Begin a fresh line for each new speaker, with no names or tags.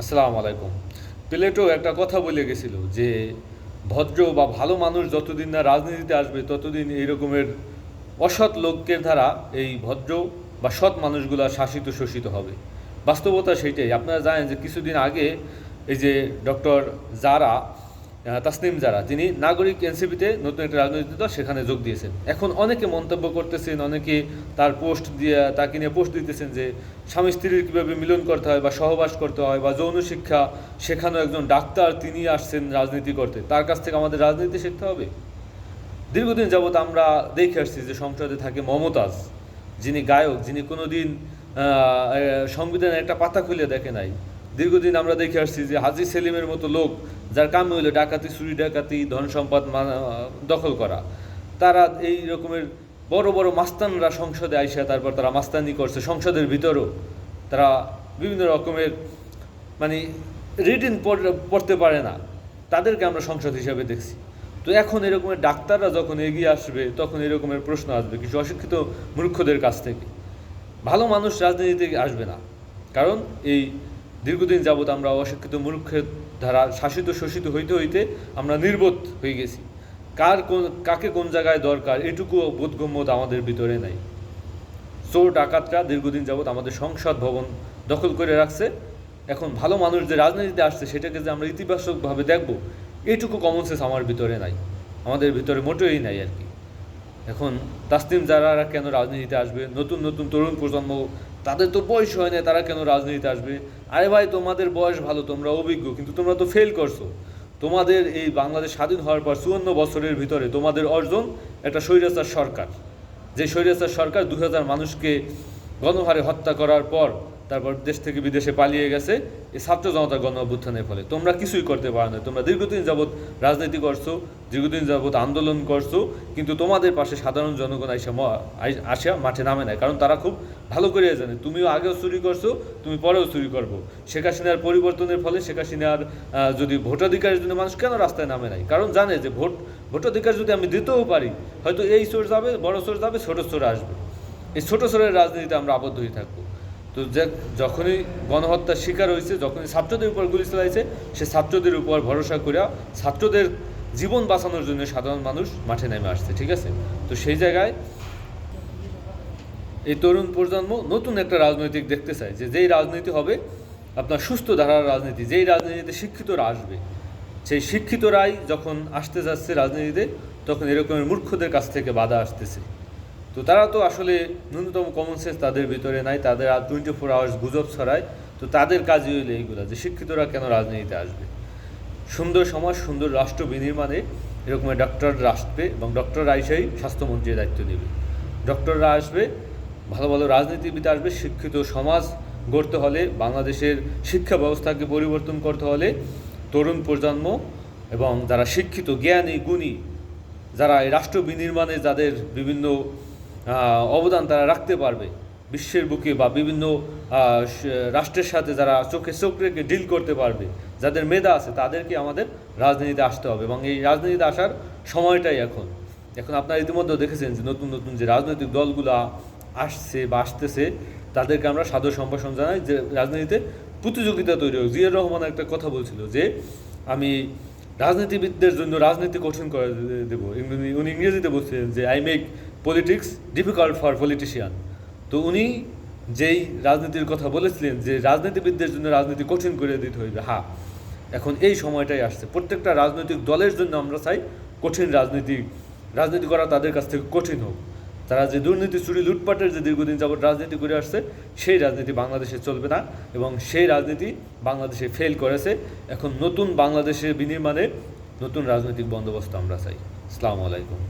আসসালামু আলাইকুম। প্লেটো একটা কথা বলে গেছিল যে, ভদ্র বা ভালো মানুষ যতদিন না রাজনীতিতে আসবে, ততদিন এই রকমের অসৎ লোকের দ্বারা এই ভদ্র বা সৎ মানুষগুলা শাসিত শোষিত হবে। বাস্তবতা সেইটাই। আপনারা জানেন যে কিছুদিন আগে এই যে ডক্টর জারা তাসনিম জারা যিনি নাগরিক এনসিপিতে নতুন একটা রাজনৈতিক দল সেখানে যোগ দিয়েছেন। এখন অনেকে মন্তব্য করতেছেন, অনেকে তার পোস্ট দিয়ে, তাকে নিয়ে পোস্ট দিতেছেন যে স্বামী স্ত্রীর কীভাবে মিলন করতে হয় বা সহবাস করতে হয় বা যৌন শিক্ষা শেখানো একজন ডাক্তার, তিনি আসছেন রাজনীতি করতে। তার কাছ থেকে আমাদের রাজনীতি শিখতে হবে। দীর্ঘদিন যাবৎ আমরা দেখে আসছি যে সংসদে থাকে মমতাজ, যিনি গায়ক, যিনি কোনোদিন সংবিধানের একটা পাতা খুলে দেখে নাই। দীর্ঘদিন আমরা দেখে আসছি যে হাজি সেলিমের মতো লোক যার কাম হইল ডাকাতি, চুরি ডাকাতি, ধন সম্পদ দখল করা। তারা এই রকমের বড় বড় মাস্তানরা সংসদে আইসা তারপর তারা মাস্তানি করছে সংসদের ভিতরও। তারা বিভিন্ন রকমের মানে রিটিন পড়তে পারে না। তাদেরকে আমরা সংসদ হিসাবে দেখছি। তো এখন এরকমের ডাক্তাররা যখন এগিয়ে আসবে, তখন এরকমের প্রশ্ন আসবে কিছু অশিক্ষিত মূর্খদের কাছ থেকে। ভালো মানুষ রাজনীতিতে আসবে না। কারণ এই দীর্ঘদিন যাবৎ আমরা অশিক্ষিত মূর্খের দ্বারা শাসিত শোষিত হইতে হইতে আমরা নির্বোধ হয়ে গেছি। কার কোন, কাকে কোন জায়গায় দরকার এটুকু বোধগম্যতা আমাদের ভিতরে নাই। চোর, ডাকাতরা দীর্ঘদিন যাবৎ আমাদের সংসদ ভবন দখল করে রাখছে। এখন ভালো মানুষ যে রাজনীতিতে আসছে, সেটাকে যে আমরা ইতিবাচকভাবে দেখব এইটুকু কমন সেন্স আমার ভিতরে নাই। আমাদের ভিতরে মোটেই নাই আর কি। এখন তাসনিম যারা কেন রাজনীতিতে আসবে? নতুন নতুন তরুণ প্রজন্ম তাদের তো বয়স হয় না তারা কেন রাজনীতিতে আসবে? আরে ভাই, তোমাদের বয়স ভালো, তোমরা অভিজ্ঞ, কিন্তু তোমরা তো ফেল করছ। তোমাদের এই বাংলাদেশ স্বাধীন হওয়ার পর চুয়ান্ন বছরের ভিতরে তোমাদের অর্জন একটা স্বৈরাচার সরকার। যে স্বৈরাচার সরকার দু হাজার মানুষকে গণহারে হত্যা করার পর তারপর দেশ থেকে বিদেশে পালিয়ে গেছে, এই ছাত্র জনতার গণ অভ্যুত্থানের ফলে। তোমরা কিছুই করতে পারো না। তোমরা দীর্ঘদিন যাবৎ রাজনীতি করছ, দীর্ঘদিন যাবৎ আন্দোলন করছ, কিন্তু তোমাদের পাশে সাধারণ জনগণ আইসা আসা মাঠে নামে না কারণ তারা খুব ভালো করে জানে, তুমিও আগেও চুরি করছ, তুমি পরেও চুরি করব। শেখ হাসিনার পরিবর্তনের ফলে শেখ হাসিনার যদি ভোটাধিকারের জন্য মানুষ কেন রাস্তায় নামে নাই? কারণ জানে যে ভোট, ভোটাধিকার যদি আমি দিতেও পারি, হয়তো এই চোর যাবে, বড় চোর যাবে, ছোট চোর আসবে। এই ছোট চোরের রাজনীতিতে আমরা আবদ্ধ হয়ে থাকব। তো যখনই গণহত্যার শিকার হয়েছে, যখনই ছাত্রদের উপর গুলি চালাইছে, সে ছাত্রদের উপর ভরসা করে ছাত্রদের জীবন বাঁচানোর জন্য সাধারণ মানুষ মাঠে নেমে আসছে, ঠিক আছে? তো সেই জায়গায় এই তরুণ প্রজন্ম নতুন একটা রাজনৈতিক দেখতে চায় যে যেই রাজনীতি হবে, আপনার সুস্থ ধারার রাজনীতি, যেই রাজনীতিতে শিক্ষিতরা আসবে, সেই শিক্ষিতরাই যখন আসতে যাচ্ছে রাজনীতিতে, তখন এরকমের মূর্খদের কাছ থেকে বাধা আসতেছে। তো তারা তো আসলে ন্যূনতম কমন সেন্স তাদের ভিতরে নাই, তাদের আর টোয়েন্টি ফোর আওয়ার্স গুজব ছড়ায়। তো তাদের কাজই হইলে এইগুলো, যে শিক্ষিতরা কেন রাজনীতিতে আসবে? সুন্দর সমাজ, সুন্দর রাষ্ট্র বিনির্মাণে এরকম ডক্টররা আসবে এবং ডক্টর আইসাই স্বাস্থ্যমন্ত্রীর দায়িত্ব নেবে। ডক্টররা আসবে, ভালো ভালো রাজনীতিবিদ আসবে, শিক্ষিত সমাজ গড়তে হলে, বাংলাদেশের শিক্ষা ব্যবস্থাকে পরিবর্তন করতে হলে তরুণ প্রজন্ম এবং যারা শিক্ষিত, জ্ঞানী, গুণী, যারা এই রাষ্ট্র বিনির্মাণে যাদের বিভিন্ন অবদান তারা রাখতে পারবে। বিশ্বের বুকে বা বিভিন্ন রাষ্ট্রের সাথে যারা চোখে চোখ রেখে ডিল করতে পারবে, যাদের মেধা আছে তাদেরকে আমাদের রাজনীতিতে আসতে হবে এবং এই রাজনীতিতে আসার সময়টাই এখন। এখন আপনারা ইতিমধ্যে দেখেছেন যে নতুন নতুন যে রাজনৈতিক দলগুলা আসছে বা আসতেছে, তাদেরকে আমরা সাদর সম্ভাষণ জানাই যে রাজনীতিতে প্রতিযোগিতা তৈরি হোক। জিয়ার রহমান একটা কথা বলছিল যে, আমি রাজনীতিবিদদের জন্য রাজনীতি কঠিন করে দেবো। উনি ইংরেজিতে বলছেন যে I make politics difficult for politician তো উনি যেই রাজনীতির কথা বলেছিলেন যে, রাজনীতিবিদদের জন্য রাজনীতি কঠিন করে দিতে হইবে। হ্যাঁ এখন এই সময়টাই আসছে। প্রত্যেকটা রাজনৈতিক দলের জন্য আমরা চাই কঠিন রাজনীতি রাজনীতি করা তাদের কাছ থেকে কঠিন হোক। তারা যে দুর্নীতি চুরি লুটপাটের যে দীর্ঘদিন যাবত রাজনীতি করে আসছে, সেই রাজনীতি বাংলাদেশে চলবে না এবং সেই রাজনীতি বাংলাদেশে ফেল করেছে। এখন নতুন বাংলাদেশের বিনির্মাণে নতুন রাজনৈতিক বন্দোবস্ত আমরা চাই। আসসালামু আলাইকুম।